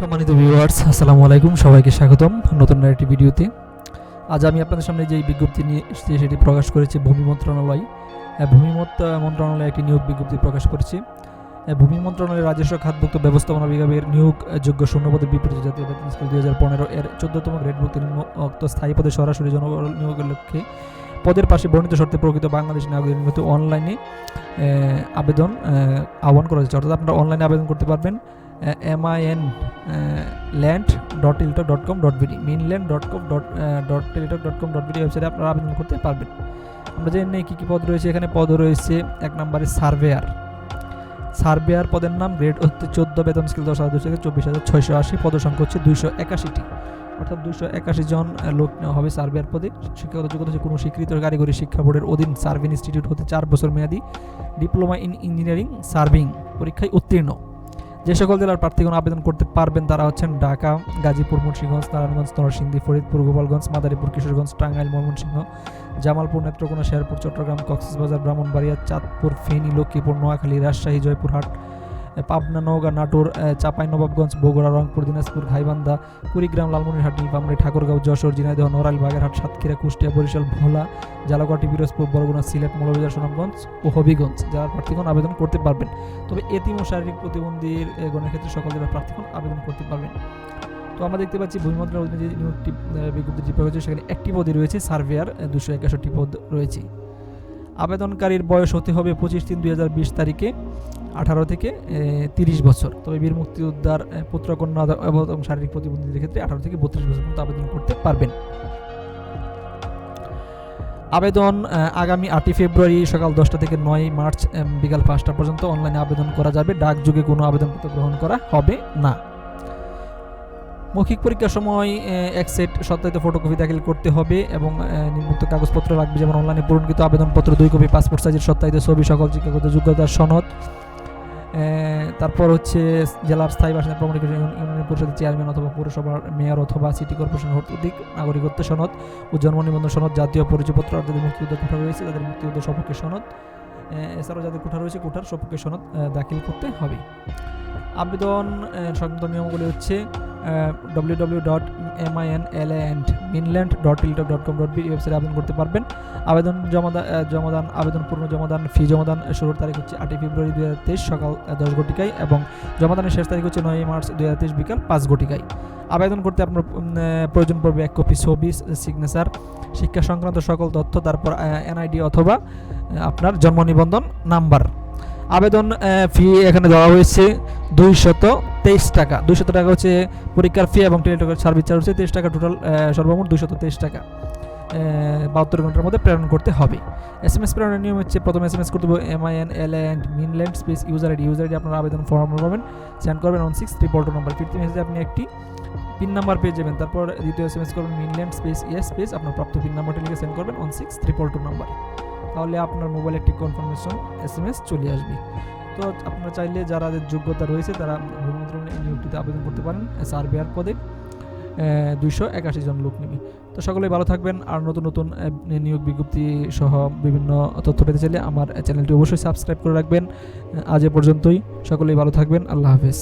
সম্মানিত ভিউয়ার্স আসসালামু আলাইকুম, সবাইকে স্বাগতম নতুন একটি ভিডিওতে। আজ আমি আপনাদের সামনে যে বিজ্ঞপ্তি নিয়ে এসেছি, সেটি প্রকাশ করেছে ভূমি মন্ত্রণালয়। ভূমি মন্ত্রণালয় একটি নিয়োগ বিজ্ঞপ্তি প্রকাশ করেছে। ভূমি মন্ত্রণালয়ের রাজস্ব খাতভুক্ত ব্যবস্থাপনা বিভাগের নিয়োগ যোগ্য শূন্যপদের বিপরীতে জাতীয় বেতন দুই হাজার পনেরো এর চোদ্দতম গ্রেডভুক্ত নিম্নোক্ত স্থায়ী পদে সরাসরি জনবল নিয়োগের লক্ষ্যে পদের পাশে বর্ণিত শর্তে প্রকৃত বাংলাদেশ নাগরিক নিয়মিত অনলাইনে আবেদন আহ্বান করা হয়েছে। অর্থাৎ আপনারা অনলাইনে আবেদন করতে পারবেন M I N land dot Teletalk dot com dot BD minland dot com dot dot Teletalk dot com dot BD ওয়েবসাইটে আপনারা আবেদন করতে পারবেন। আমরা জেনে নিই কী কী পদ রয়েছে, এখানে পদ রয়েছে, এক নম্বরে সার্ভেয়ার সার্ভেয়ার পদের নাম গ্রেড হচ্ছে চোদ্দ, বেতন স্কেল দশ হাজার দুশো থেকে চব্বিশ হাজার ছয়শো আশি, পদ সংখ্যা হচ্ছে দুইশো একাশিটি। অর্থাৎ দুশো একাশি জন লোক হবে সার্ভেয়ার পদে। শিক্ষাগত যোগ্যতা হচ্ছে কোনো স্বীকৃত কারিগরি শিক্ষা বোর্ডের অধীন। সার্ভ ইনস্টিটিউট হতে চার বছর মেয়াদি ডিপ্লোমা ইন ইঞ্জিনিয়ারিং সার্ভিং পরীক্ষায় উত্তীর্ণ। যে সকল জেলার প্রার্থীগণ আবেদন করতে পারবেন তারা হচ্ছেন ঢাকা, গাজীপুর, মুন্সিগঞ্জ, নারায়ণগঞ্জ, নরসিংদী, ফরিদপুর, গোপালগঞ্জ, মাদারীপুর, কিশোরগঞ্জ, টাঙ্গাইল, ময়মনসিংহ, জামালপুর, নেত্রকোনা, শেরপুর, চট্টগ্রাম, কক্সবাজার, ব্রাহ্মণবাড়িয়া, চাঁদপুর, ফেনী, লক্ষ্মীপুর, নোয়াখালী, রাজশাহী, জয়পুরহাট পাবনা নওগাঁ নাটোর চাঁপাইনবাবগঞ্জ বগুড়া রংপুর দিনাজপুর ঘাইবান্ধা কুড়িগ্রাম লালমনিরহাট নীলফামারী ঠাকুরগাঁও যশোর ঝিনাইদহ নড়াইল বাগেরহাট সাতক্ষীরা কুষ্টিয়া বরিশাল ভোলা জালাকাটি পিরোজপুর বরগুনা সিলেট মৌলভীবাজার সুনামগঞ্জ ও হবিগঞ্জ। জেলার প্রার্থীগণ আবেদন করতে পারবেন। তবে এতিম ও শারীরিক প্রতিবন্ধীর গণের ক্ষেত্রে সকল জেলার প্রার্থীগণ আবেদন করতে পারবেন। তো আমরা দেখতে পাচ্ছি ভূমিমন্ত্রণালয়ের অধীনে যে নিয়োগটি আহ, বিজ্ঞপ্তিটি প্রকাশ হয়েছে সেখানে একটি পদই রয়েছে সার্ভেয়ার দুশো একাশোটি পদ রয়েছে। আবেদনকারীর বয়স হতে হবে পঁচিশ তিন দুই হাজার বিশ তারিখে। আঠারো থেকে তিরিশ বছর। তবে বীর মুক্তিযোদ্ধার পুত্রকন্যা এবং শারীরিক প্রতিবন্ধীদের ক্ষেত্রে আঠারো থেকে বত্রিশ বছর পর্যন্ত আবেদন করতে পারবেন। আবেদন আগামী আটই ফেব্রুয়ারি সকাল দশটা থেকে নয় মার্চ বিকাল পাঁচটা পর্যন্ত অনলাইনে আবেদন করা যাবে। ডাকযোগে কোনো আবেদনপত্র গ্রহণ করা হবে না। মৌখিক পরীক্ষার সময় এক সেট সত্যায়িত ফটোকপি দাখিল করতে হবে এবং নিম্নোক্ত কাগজপত্র লাগবে। যেমন অনলাইনে পূরণকৃত আবেদনপত্র, দুই কপি, পাসপোর্ট সাইজের সত্যায়িত ছবি, সকল শিক্ষাগত যোগ্যতার সনদ তারপর হচ্ছে জেলার স্থায়ী বাসিন্দা প্রমাণিত ইউনিয়ন পরিষদের চেয়ারম্যান অথবা পৌরসভার মেয়র অথবা সিটি কর্পোরেশন অধিক নাগরিকত্ব সনদ ও জন্ম নিবন্ধন সনদ, জাতীয় পরিচয়পত্র আর যাদের মুক্তিযুদ্ধ কোঠা রয়েছে, তাদের মুক্তিযুদ্ধ সপক্ষে সনদ এছাড়াও যাদের কোঠা রয়েছে, কোঠার সপক্ষে সনদ দাখিল করতে হবে। আবেদন সংক্রান্ত নিয়মগুলি হচ্ছে W W dot M I N L and minland dot Teletalk dot com dot B ওয়েবসাইটে আবেদন করতে পারবেন। আবেদন জমাদান জমাদান, আবেদন, পূর্ণ জমাদান, ফি জমাদান শুরুর তারিখ হচ্ছে আটই ফেব্রুয়ারি দুই হাজার তেইশ সকাল দশ ঘটিকায় এবং জমাদানের শেষ তারিখ হচ্ছে নয় মার্চ দুই হাজার তেইশ বিকাল পাঁচ ঘটিকায়। আবেদন করতে আপনার প্রয়োজন পড়বে এক কপি ছবি সিগনেচার শিক্ষা সংক্রান্ত সকল তথ্য, তারপর এনআইডি অথবা আপনার জন্ম নিবন্ধন নাম্বার। আবেদন ফি এখানে দেওয়া হয়েছে। দুইশত তেইশ টাকা। দুইশত টাকা হচ্ছে পরীক্ষার ফি এবং টেলিটকের সার্ভিস চার্জ হচ্ছে তেইশ টাকা টোটাল সর্বমোট দুইশত তেইশ টাকা। বাহাত্তর ঘণ্টার মধ্যে প্রেরণ করতে হবে। এস এম এস প্রেরণের নিয়ম হচ্ছে প্রথমে এস এম এস করতে হবে M I N L and minland space user ID user ID আপনার আবেদন ফর্ম পাবেন। সেন্ড করবেন on six triple two number fifty মেসেজে আপনি একটি পিন নাম্বার পেয়ে যাবেন। তারপর দ্বিতীয় এস এম এস করবেন মিনল্যান্ড স্পেস ইয়েস স্পেস আপনার প্রাপ্ত পিন নাম্বারটি লিখে সেন্ড করবেন on six triple two number তাহলে আপনার মোবাইলে একটি কনফার্মেশন এস এম এস চলে আসবে। তো আপনারা চাইলে যারা যোগ্যতা রয়েছে তারা ভূমিমন্ত্রণালয় এই নিয়োগটিতে আবেদন করতে পারেন সার্ভেয়ার পদে দুইশো একাশি জন লোক নেবে। তো সকলে ভালো থাকবেন আর নতুন নতুন নিয়োগ বিজ্ঞপ্তি সহ বিভিন্ন তথ্য পেতে চাইলে আমার চ্যানেলটি অবশ্যই সাবস্ক্রাইব করে রাখবেন। আজ এ পর্যন্তই। সকলেই ভালো থাকবেন। আল্লাহ হাফেজ।